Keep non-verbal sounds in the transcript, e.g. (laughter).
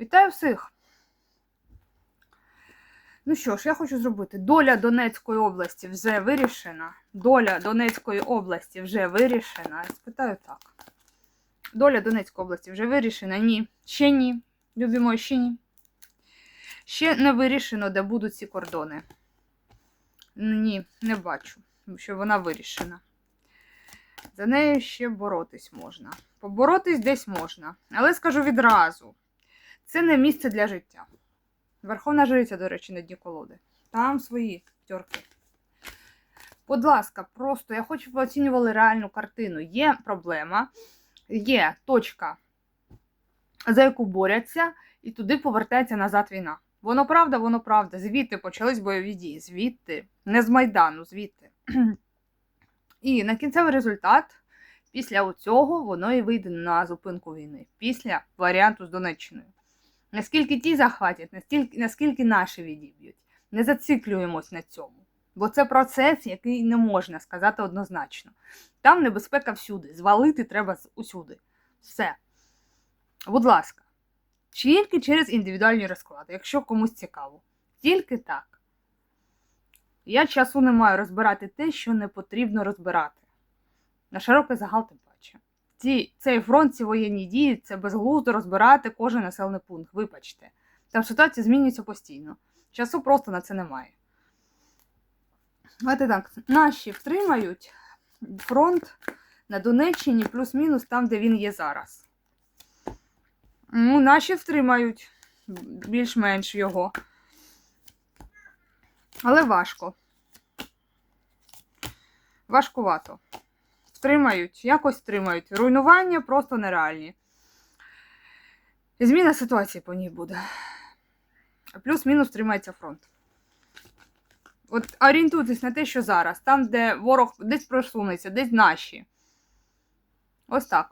Вітаю всіх! Ну що ж, я хочу зробити. Доля Донецької області вже вирішена. Доля Донецької області вже вирішена. Спитаю так. Доля Донецької області вже вирішена? Ні. Ще ні. Любі мої, ще ні. Ще не вирішено, де будуть ці кордони. Ні, не бачу, що вона вирішена. За нею ще боротись можна. Поборотись десь можна. Але скажу відразу: це не місце для життя. Верховна жриця, до речі, на дні колоди. Там свої тьорки. Будь ласка, просто я хочу, щоб ви оцінювали реальну картину. Є проблема, є точка, за яку борються, і туди повертається назад війна. Воно правда, воно правда. Звідти почались бойові дії. Звідти, не з Майдану, звідти. (clears throat) І на кінцевий результат, після цього, воно і вийде на зупинку війни. Після варіанту з Донеччиною. Наскільки ті захватять, наскільки, наскільки наші відіб'ють. Не зациклюємось на цьому. Бо це процес, який не можна сказати однозначно. Там небезпека всюди. Звалити треба усюди. Все. Будь ласка, тільки через індивідуальні розклади, якщо комусь цікаво. Тільки так. Я часу не маю розбирати те, що не потрібно розбирати. На широкий загал тим паче. Ці, цей фронт, ці воєнні дії, це безглуздо розбирати кожен населений пункт. Вибачте. Там ситуація змінюється постійно. Часу просто на це немає. Давайте так, наші втримають фронт на Донеччині плюс-мінус там, де він є зараз. Ну, наші втримають більш-менш його. Але важко. Важкувато. Втримають, якось стримають. Руйнування просто нереальні. Зміна ситуації по ній буде. Плюс-мінус тримається фронт. От орієнтуйтесь на те, що зараз. Там, де ворог десь просунеться, десь наші. Ось так.